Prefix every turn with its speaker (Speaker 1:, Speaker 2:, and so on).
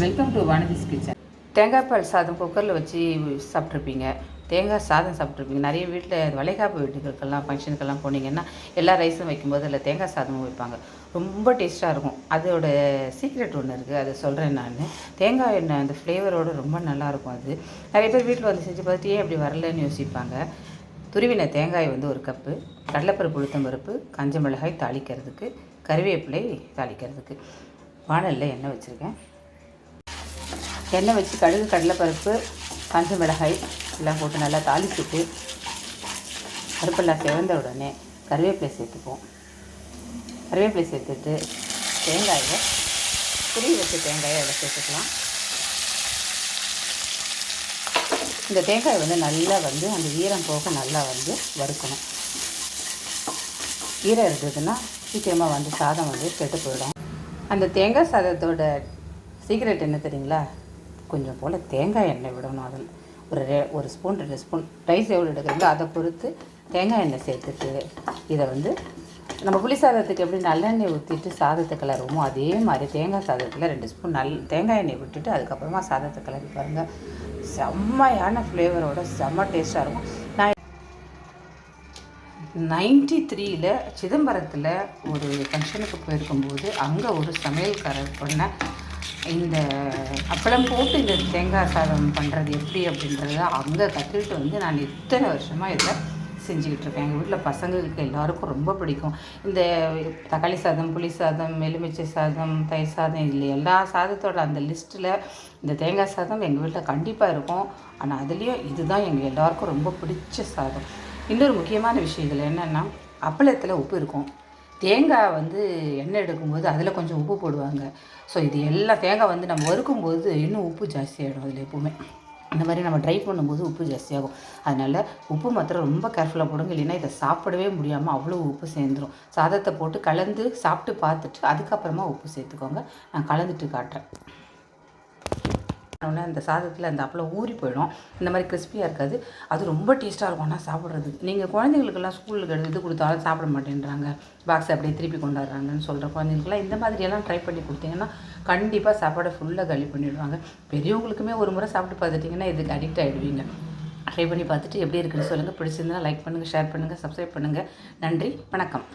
Speaker 1: Welcome to Vanathi's kitchen தேங்காய் பால் சாதம் குக்கரில் வச்சு சாப்பிட்ருப்பீங்க தேங்காய் சாதம் சாப்பிட்ருப்பீங்க நிறைய வீட்டில் வளைகாப்பு வீட்டுகளுக்கெல்லாம் ஃபங்க்ஷனுக்கெல்லாம் போனீங்கன்னா எல்லா ரைஸும் வைக்கும்போது அதில் தேங்காய் சாதமும் வைப்பாங்க. ரொம்ப டேஸ்ட்டாக இருக்கும். அதோட சீக்ரெட் ஒன்று இருக்குது அதை சொல்கிறேன் நான். தேங்காய் எண்ணெய் அந்த ஃப்ளேவரோடு ரொம்ப நல்லாயிருக்கும் அது. நிறைய பேர் வீட்டில் வந்து செஞ்சு பார்த்துட்டு ஏன் இப்படி வரலன்னு யோசிப்பாங்க? துருவின தேங்காய் வந்து ஒரு கப்பு கடலைப்பருப்பு உளுத்தம் பருப்பு மிளகாய் தாளிக்கிறதுக்கு கருவேப்பிலை தாளிக்கிறதுக்கு வானலில் எண்ணெய் வச்சுருக்கேன். எண்ணெய் வச்சு கடுகு கடலைப்பருப்பு காஞ்ச மிளகாய் எல்லாம் போட்டு நல்லா தாளிச்சுட்டு பருப்பெல்லாம் செவந்த உடனே கருவேப்பிலை சேர்த்துப்போம் கருவேப்பிலை சேர்த்துட்டு தேங்காயை புளி வச்ச தேங்காயை அதில் சேர்த்துக்கலாம். இந்த தேங்காய் வந்து நல்லா வந்து அந்த ஈரம் போக நல்லா வந்து வறுக்கணும். ஈரம் இருந்ததுன்னா சீக்கிரமாக வந்து சாதம் வந்து கெட்டு போயிடும். அந்த தேங்காய் சாதத்தோட சீக்ரெட் என்ன தெரியுங்களா? கொஞ்சம் போல் தேங்காய் எண்ணெய் விடணும் அதில். ஒரு ரெ ஒரு ஸ்பூன் ரெண்டு ஸ்பூன் ரைஸ் எவ்வளோ எடுக்கிறீங்களோ அதை பொறுத்து தேங்காய் எண்ணெய் சேர்த்துட்டு இதை வந்து நம்ம புளி சாதத்துக்கு எப்படி நல்லெண்ணெய் ஊற்றிட்டு சாதத்தை கிளறுவோமோ அதே மாதிரி தேங்காய் சாதத்தில் ரெண்டு ஸ்பூன் நல் தேங்காய் எண்ணெய் விட்டுட்டு அதுக்கப்புறமா சாதத்தை கிளறி பாருங்கள் செம்மையான ஃப்ளேவரோட செம்ம டேஸ்ட்டாக இருக்கும். நான் நைன்டி த்ரீயில் சிதம்பரத்தில் ஒரு ஃபங்க்ஷனுக்கு போயிருக்கும்போது அங்கே ஒரு சமையல்காரர் பண்ண இந்த அப்பளம் போட்டு இந்த தேங்காய் சாதம் பண்ணுறது எப்படி அப்படின்றத அங்கே கற்றுக்கிட்டு வந்து நான் இத்தனை வருஷமாக இதை செஞ்சுக்கிட்டு இருக்கேன். எங்கள் வீட்டில் பசங்களுக்கு எல்லாருக்கும் ரொம்ப பிடிக்கும். இந்த தக்காளி சாதம் புளி சாதம் எலுமிச்சை சாதம் தயிர் சாதம் இதில் எல்லா சாதத்தோட அந்த லிஸ்ட்டில் இந்த தேங்காய் சாதம் எங்கள் வீட்டில் கண்டிப்பாக இருக்கும். ஆனால் அதுலேயும் இதுதான் எங்கள் எல்லாருக்கும் ரொம்ப பிடிச்ச சாதம். இன்னொரு முக்கியமான விஷயம் இதில் என்னென்னா அப்பளத்தில் உப்பு இருக்கும். தேங்காய் வந்து எண்ணெய் எடுக்கும்போது அதில் கொஞ்சம் உப்பு போடுவாங்க. ஸோ இது எல்லாம் தேங்காய் வந்து நம்ம வறுக்கும்போது இன்னும் உப்பு ஜாஸ்தியாகிடும் அதில் எப்போவுமே. இந்த மாதிரி நம்ம ட்ரை பண்ணும்போது உப்பு ஜாஸ்தியாகும் அதனால் உப்பு மாத்திரம் ரொம்ப கேர்ஃபுல்லாக போடுங்க. இல்லைன்னா இதை சாப்பிடவே முடியாமல் அவ்வளோ உப்பு சேர்ந்துடும் சாதத்தை போட்டு கலந்து சாப்பிட்டு பார்த்துட்டு அதுக்கப்புறமா உப்பு சேர்த்துக்கோங்க. நான் கலந்துட்டு காட்டுறேன். உடனே அந்த சாதத்தில் அந்த அப்பளம் ஊறி போயிடும். இந்த மாதிரி கிறிஸ்பியாக இருக்காது. அது ரொம்ப டேஸ்ட்டாக இருக்கும். ஆனால் சாப்பிட்றது. நீங்கள் குழந்தைங்களுக்கெல்லாம் ஸ்கூலுக்கு எடுத்து இது கொடுத்தாலும் சாப்பிட மாட்டேன்றாங்க. பாக்ஸ் அப்படியே திருப்பி கொண்டாடுறாங்கன்னு சொல்கிற குழந்தைங்களுக்குலாம் இந்த மாதிரியெல்லாம் ட்ரை பண்ணி கொடுத்தீங்கன்னா கண்டிப்பாக சாப்பாடை ஃபுல்லாக காலி பண்ணிடுவாங்க. பெரியவங்களுக்குமே ஒரு முறை சாப்பிட்டு பார்த்துட்டிங்கன்னா இதுக்கு அடிக்ட் ஆகிடுவீங்க ட்ரை பண்ணி பார்த்துட்டு எப்படி இருக்குன்னு சொல்லுங்கள் பிடிச்சிருந்தா லைக் பண்ணுங்கள் ஷேர் பண்ணுங்கள் சப்ஸ்கிரைப் பண்ணுங்கள் நன்றி வணக்கம்.